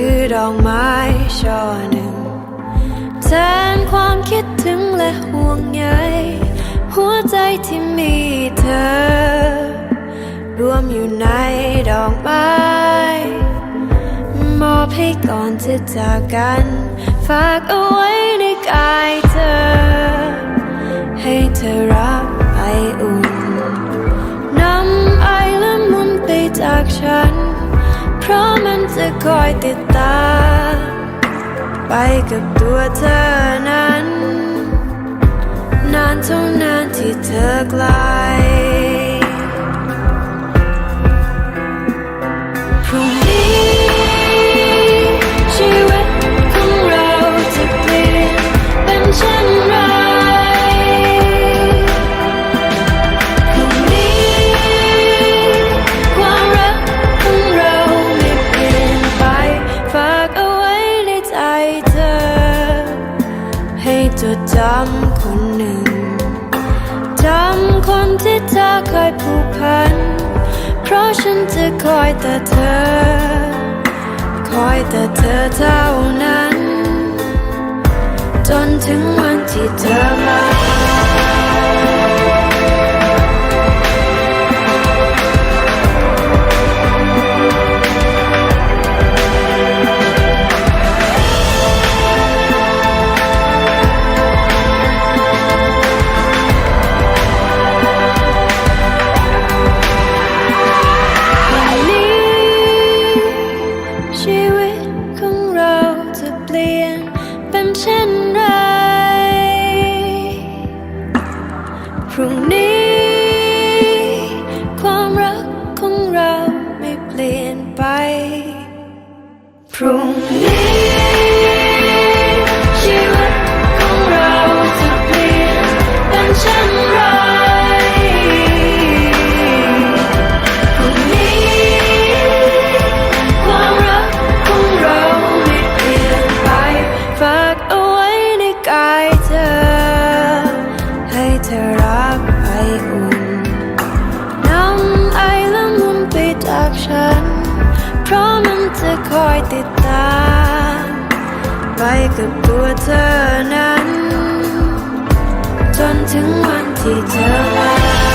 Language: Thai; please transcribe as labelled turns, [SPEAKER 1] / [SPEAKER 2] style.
[SPEAKER 1] คือดอกไม้ช่อหนึ่งแทนความคิดถึงและห่วงใยหัวใจที่มีเธอ รวมอยู่ในดอกไม้มอบให้ก่อนจะจากกัน ฝากเอาไว้ในกายเธอ ให้เธอรับไปอุ่นนำไอและมุนไปจากฉัน เพราะมันจะคอยติดตาม ไปกับตัวเธอนั้น นานเท่านานที่เธอกลพ ให้จดจำคนหนึ่งจำคนที่เธอเคยผูกพัน เพราะฉันจะคอยแต่เธอ คอยแต่เธอเท่า ในกายเธอให้เธอรับไออุ่ ไปกับตัวเธอนั้น จนถึงวันที่เธอมา